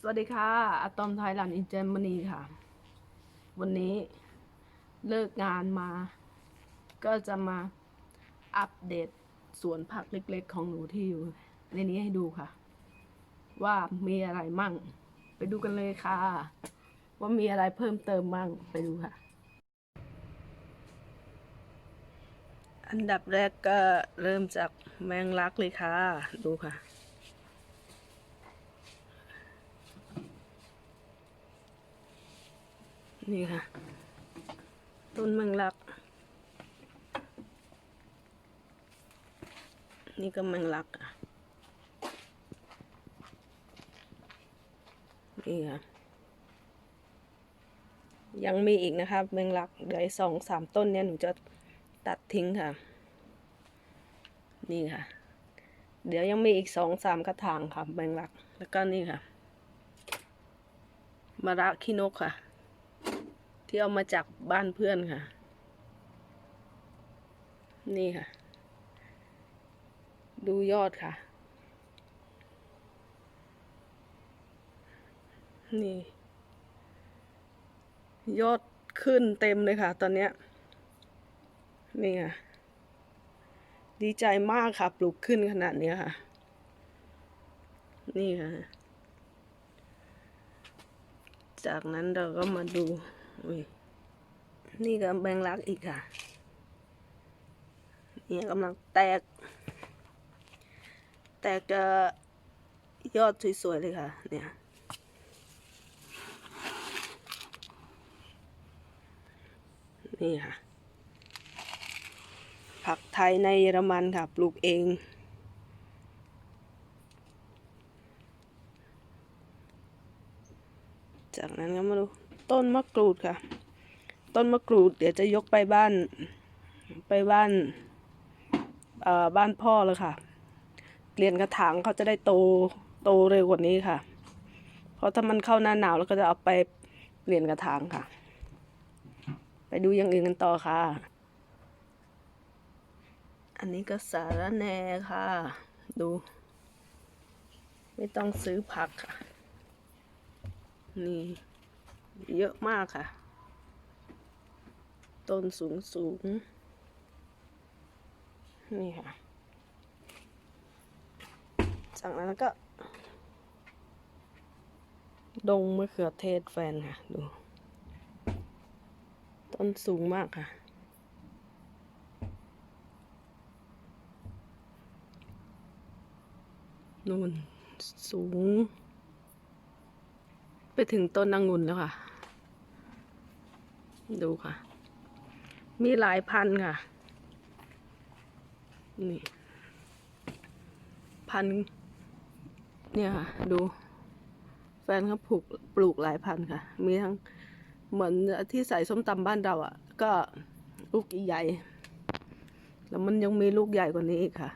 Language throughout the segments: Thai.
สวัสดีค่ะอะตอมไทยแลนด์อินเจมนีค่ะ วันนี้เลิกงานมา ก็จะมาอัปเดตสวนผักเล็กๆ ของหนูที่อยู่ ในนี้ให้ดูค่ะ ว่ามีอะไรมั่ง ไปดูกันเลยค่ะ ว่ามีอะไรเพิ่มเติมมั่งไปดูค่ะ อันดับแรกก็เริ่มจากแมงลักเลยค่ะ ดูค่ะ นี่ค่ะ ต้นแมงลัก นี่ก็แมงลักอะนี่ค่ะ ยังมีอีกนะครับแมงลักเดี๋ยวสองสามต้นเนี่ยหนูจะตัดทิ้งค่ะ นี่ค่ะ เดี๋ยวยังมีอีกสองสามกระถางค่ะแมงลัก แล้วก็นี่ค่ะมะระขี้นกค่ะ ที่เอามาจากบ้านเพื่อนค่ะ นี่ค่ะ ดูยอดค่ะ นี่ ยอดขึ้นเต็มเลยค่ะ ตอนเนี้ย นี่ค่ะ ดีใจมากค่ะ ปลูกขึ้นขนาดนี้ค่ะ นี่ค่ะ จากนั้นเราก็มาดู อุ้ยนี่ก็แบงลักอีกค่ะเนี่ยกำลังแตก แตกจะยอดสวยๆเลยค่ะ เนี่ยนี่ค่ะ ผักไทยในเยอรมันค่ะ ปลูกเอง จากนั้นก็มาดู ต้นมะกรูดค่ะ ต้นมะกรูด เดี๋ยวจะยกไปบ้านไปบ้านบ้านพ่อเลยค่ะ เปลี่ยนกระถางเขาจะได้โตโตเร็วกว่านี้ค่ะ เพราะถ้ามันเข้าหน้าหนาวแล้วก็จะเอาไปเปลี่ยนกระถางค่ะ ไปดูอย่างอื่นกันต่อค่ะ อันนี้ก็สาระแหน่ค่ะ ดู ไม่ต้องซื้อผักค่ะ นี่ เยอะมากค่ะ ต้นสูงสูง นี่ค่ะ จากนั้นก็ ดงมะเขือเทศแฟนค่ะ ดู ต้นสูงมากค่ะนู่นสูง ไปถึงต้นองุ่นแล้วค่ะ ดูค่ะ มีหลายพันค่ะ นี่ พัน เนี่ยค่ะ ดู แฟนเขาปลูกปลูกหลายพันค่ะ มีทั้งเหมือนที่ใส่ส้มตำบ้านเราอะ ก็ลูกใหญ่ แล้วมันยังมีลูกใหญ่กว่านี้อีกค่ะ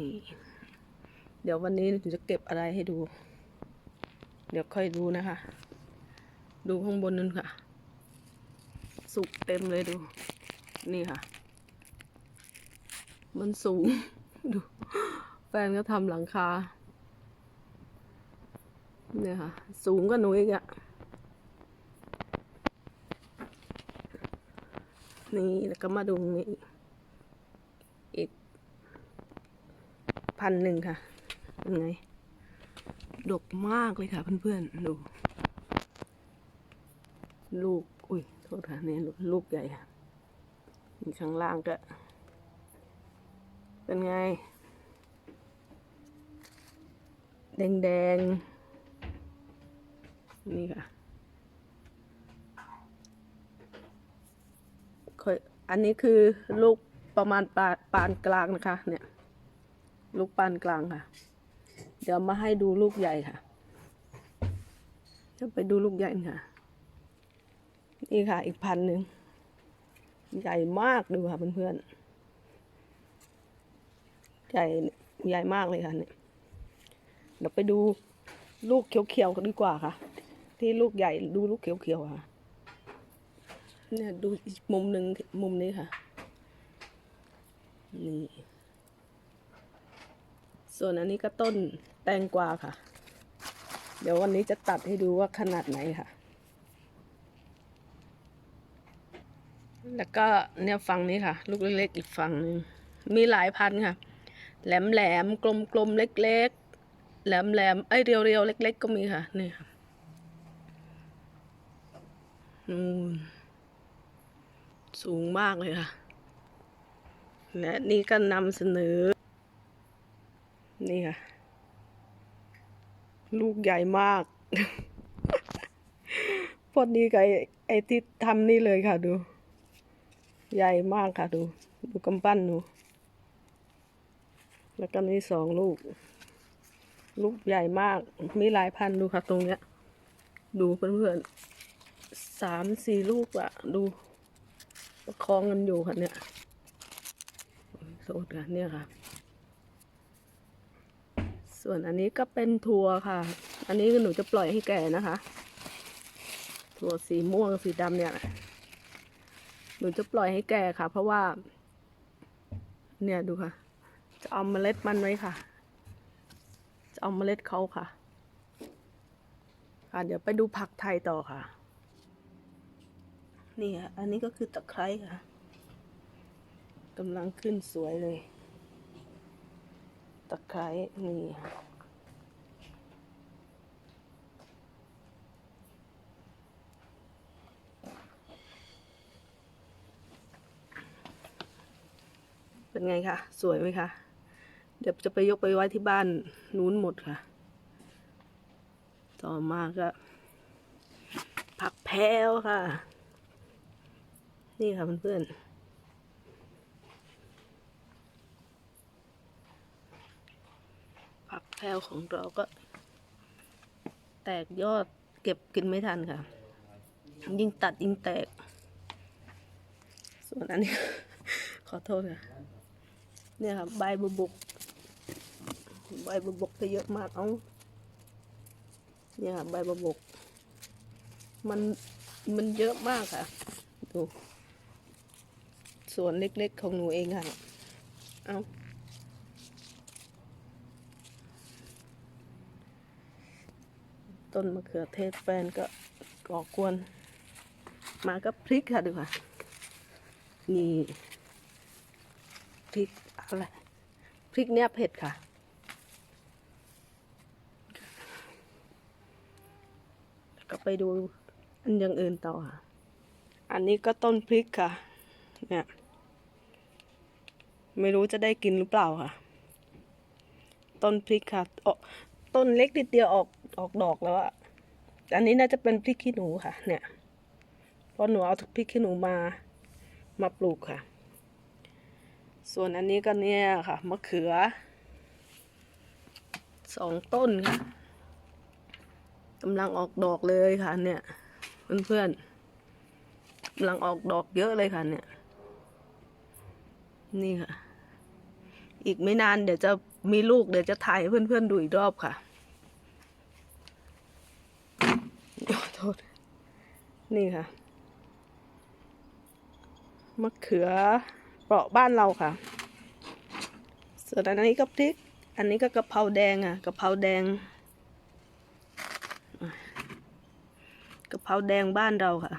นี่ เดี๋ยววันนี้หนูจะเก็บอะไรให้ดู ดี๋ยวค่อยดูนะคะ ดูข้างบนนั่นค่ะ สุกเต็มเลยดู นี่ค่ะ มันสูง ดู แฟนก็ทำหลังคา เนี่ยค่ะ สูงกว่าหนูอีกอะนี่แล้วก็มาดูนี่อีกพันหนึ่งค่ะเป็นไง ดกมากเลยค่ะเพื่อนๆ ดู ลูก อุ้ย โทษค่ะเนี่ยลูกใหญ่ค่ะข้างล่างก็ เป็นไง แดงๆ นี่ค่ะค่อยอันนี้คือลูกประมาณปานปานกลางนะคะ เนี่ย ลูกปานกลางค่ะ เดี๋ยวมาให้ดูลูกใหญ่ค่ะจะไปดูลูกใหญ่ค่ะ นี่ค่ะ อีกพันหนึ่ง ใหญ่มากดูค่ะเพื่อนๆ ใหญ่ใหญ่มากเลยค่ะเนี่ย เดี๋ยวไปดูลูกเขียวๆกันดีกว่าค่ะ ที่ลูกใหญ่ดูลูกเขียวๆค่ะ เนี่ยดูอีกมุมหนึ่งมุมนี้ค่ะ นี่ ส่วนอันนี้ก็ต้นแตงกวาค่ะ เดี๋ยววันนี้จะตัดให้ดูว่าขนาดไหนค่ะ แล้วก็เนี่ยฝั่งนี้ค่ะ ลูกเล็กๆอีกฝั่งหนึงมีหลายพันค่ะ แหลมแหลมๆกลมกลมๆเล็กๆ แหลมแหลมๆไอ้เรียวเรียวๆเล็ก ๆ ก็มีค่ะ นี่ค่ะนู่นสูงมากเลยค่ะ และนี่ก็นำเสนอ นี่ค่ะ ลูกใหญ่มาก พอดีกับไอ้ที่ทำนี่เลยค่ะดู ใหญ่มากค่ะดู ดูกำปั้นดูแล้วก็นี่สองลูก ลูกใหญ่มาก มีหลายพันธุ์ดูค่ะตรงเนี้ย ดูเพื่อนๆสามสี่ลูกอะดูประคองกันอยู่ค่ะเนี่ยโสดค่ะเนี่ยค่ะ ส่วนอันนี้ก็เป็นถั่วค่ะ อันนี้หนูจะปล่อยให้แก่นะคะ ถั่วสีม่วงสีดำเนี่ย หนูจะปล่อยให้แก่ค่ะ เพราะว่า เนี่ยดูค่ะ จะเอาเมล็ดมันไว้ค่ะ จะเอาเมล็ดเขาค่ะ ค่ะ เดี๋ยวไปดูผักไทยต่อค่ะ นี่ค่ะ อันนี้ก็คือตะไคร้ค่ะกำลังขึ้นสวยเลย ตะไคร้นี่เป็นไงคะ สวยไหมคะ เดี๋ยวจะไปยกไปไว้ที่บ้านนู้นหมดค่ะ ต่อมาก็ผักแพรวค่ะ นี่ค่ะเพื่อนๆผักแพร วของเราก็ แตกยอดเก็บกินไม่ทันค่ะ ยิ่งตัดยิ่งแตก ส่วนอันนี้ ขอโทษค่ะ เนี่ยค่ะใบบุบกใบบุบกจะเยอะมากเอาเนี่ยค่ะใบบุบก มันมันเยอะมากค่ะ ดูสวนเล็กๆของหนูเองค่ะ เอา ต้นมะเขือเทศแฟนก็ก่อกวน มาก็พริกค่ะดูค่ะ นี่พริกอะไรพริกเนี่ยเผ็ดค่ะ ก็ไปดูอันอย่างอื่นต่อค่ะ อันนี้ก็ต้นพริกค่ะ เนี่ย ไม่รู้จะได้กินหรือเปล่าค่ะ ต้นพริกค่ะออกต้นเล็กนิดเดียวออก ออกดอกแล้วอะอันนี้น่าจะเป็นพริกขี้หนูค่ะ เนี่ยเพราะหนูเอาพริกขี้หนูมา มาปลูกค่ะ ส่วนอันนี้ก็เนี่ยค่ะมะเขือสองต้นค่ะกำลังออกดอกเลยค่ะ เนี่ยเพื่อนๆกำลังออกดอกเยอะเลยค่ะ เนี่ย นี่ค่ะ อีกไม่นานเดี๋ยวจะมีลูกเดี๋ยวจะถ่ายเพื่อนๆดูอีกรอบค่ะขอโท ษ นี่ค่ะ มะเขือเปราะบ้านเราค่ะ ส่วนอันนี้ก็พริก อันนี้ก็กะเพราแดงอะกะเพราแดงกะเพราแดงบ้านเราค่ะ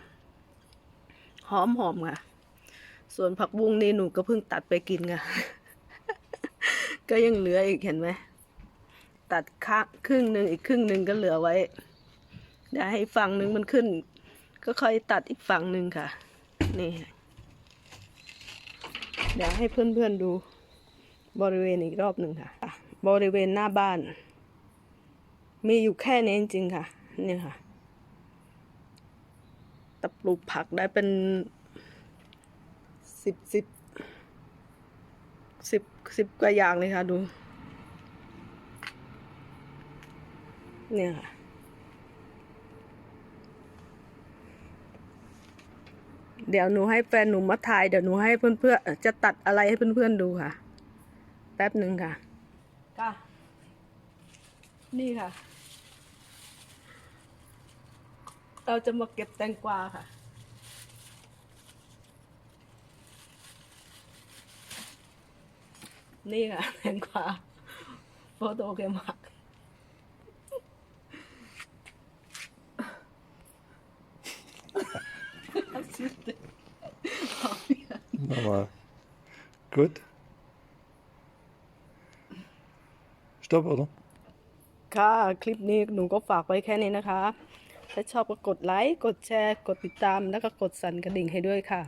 หอมหอมค่ะ ส่วนผักบุ้งนี่หนูก็เพิ่งตัดไปกินค่ะ ก็ยังเหลืออีกเห็นไหม ตัดค่าครึ่งหนึ่งอีกครึ่งหนึ่งก็เหลือไว้ เดี๋ยวให้ฝั่งหนึ่งมันขึ้น ก็ค่อยตัดอีกฝั่งหนึ่งค่ะ นี่ เดี๋ยวให้เพื่อนๆดูบริเวณอีกรอบหนึ่งค่ะ บริเวณหน้าบ้าน มีอยู่แค่นี้จริงๆค่ะ นี่ค่ะ ตะปลูกผักได้เป็นสิบสิบสิบสิบกว่าอย่างเลยค่ะดู เนี่ยค่ะ เดี๋ยวหนูให้แฟนหนูมาถ่ายเดี๋ยวหนูให้เพื่อนๆจะตัดอะไรให้เพื่อนๆดูค่ะ แป๊บหนึ่งค่ะก็นี่ค่ะ เราจะมาเก็บแตงกวาค่ะ นี่ค่ะแตงกวา Foto gemacht. Was ist denn? Nochmal. Gut. Stopp, oder? ค่ะ คลิปนี้หนูก็ฝากไว้แค่นี้นะคะ ถ้าชอบก็กดไลค์ กดแชร์ กดติดตาม แล้วก็กดสั่นกระดิ่งให้ด้วยค่ะ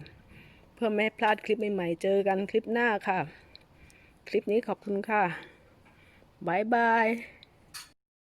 เพื่อไม่ให้พลาดคลิปใหม่ๆ เจอกันคลิปหน้าค่ะ คลิปนี้ขอบคุณค่ะบายบาย